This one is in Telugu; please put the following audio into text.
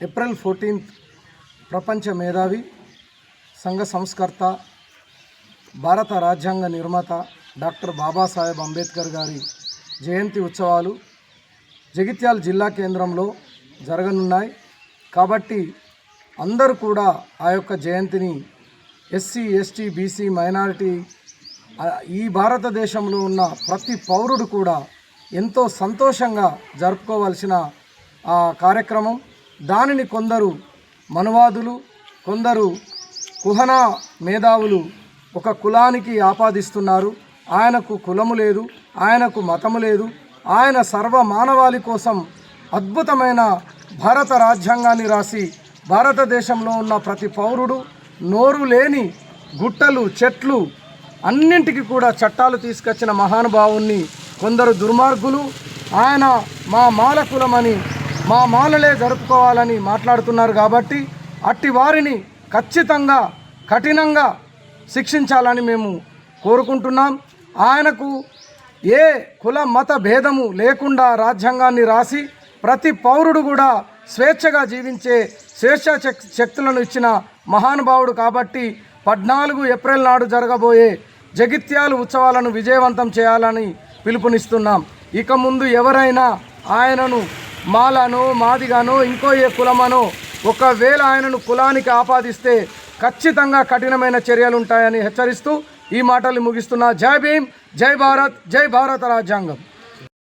ఏప్రిల్ ఫోర్టీన్త్ ప్రపంచ మేధావి సంఘ సంస్కర్త భారత రాజ్యాంగ నిర్మాత డాక్టర్ బాబాసాహెబ్ అంబేద్కర్ గారి జయంతి ఉత్సవాలు జగిత్యాల జిల్లా కేంద్రంలో జరగనున్నాయి. కాబట్టి అందరూ కూడా ఆ యొక్క జయంతిని ఎస్సీ ఎస్టీ బీసీ మైనారిటీ ఈ భారతదేశంలో ఉన్న ప్రతి పౌరుడు కూడా ఎంతో సంతోషంగా జరుపుకోవాల్సిన ఆ కార్యక్రమం. దానిని కొందరు మనువాదులు కొందరు కుహనా మేధావులు ఒక కులానికి ఆపాదిస్తున్నారు. ఆయనకు కులము లేదు ఆయనకు మతము లేదు. ఆయన సర్వ మానవాళి కోసం అద్భుతమైన భారత రాజ్యాంగాన్ని రాసి భారతదేశంలో ఉన్న ప్రతి పౌరుడు నోరు లేని గుట్టలు చెట్లు అన్నింటికి కూడా చట్టాలు తీసుకొచ్చిన మహానుభావుణ్ణి కొందరు దుర్మార్గులు ఆయన మా మాల కులమని మా మాలలే జరుపుకోవాలని మాట్లాడుతున్నారు కాబట్టి అట్టి వారిని ఖచ్చితంగా కఠినంగా శిక్షించాలని మేము కోరుకుంటున్నాం. ఆయనకు ఏ కుల మత భేదము లేకుండా రాజ్యాంగాన్ని రాసి ప్రతి పౌరుడు కూడా స్వేచ్ఛగా జీవించే స్వేచ్ఛ శక్తులను ఇచ్చిన మహానుభావుడు కాబట్టి పద్నాలుగు ఏప్రిల్ నాడు జరగబోయే జగిత్యాలు ఉత్సవాలను విజయవంతం చేయాలని పిలుపునిస్తున్నాం. ఇక ముందు ఎవరైనా ఆయనను మాలను మాదిగానో ఇంకో ఏ కులమనో ఒకవేళ ఆయనను కులానికి ఆపాదిస్తే ఖచ్చితంగా కఠినమైన చర్యలు ఉంటాయని హెచ్చరిస్తూ ఈ మాటలు ముగిస్తున్నా. జై భీమ్ జై భారత్ జై భారత రాజ్యాంగం.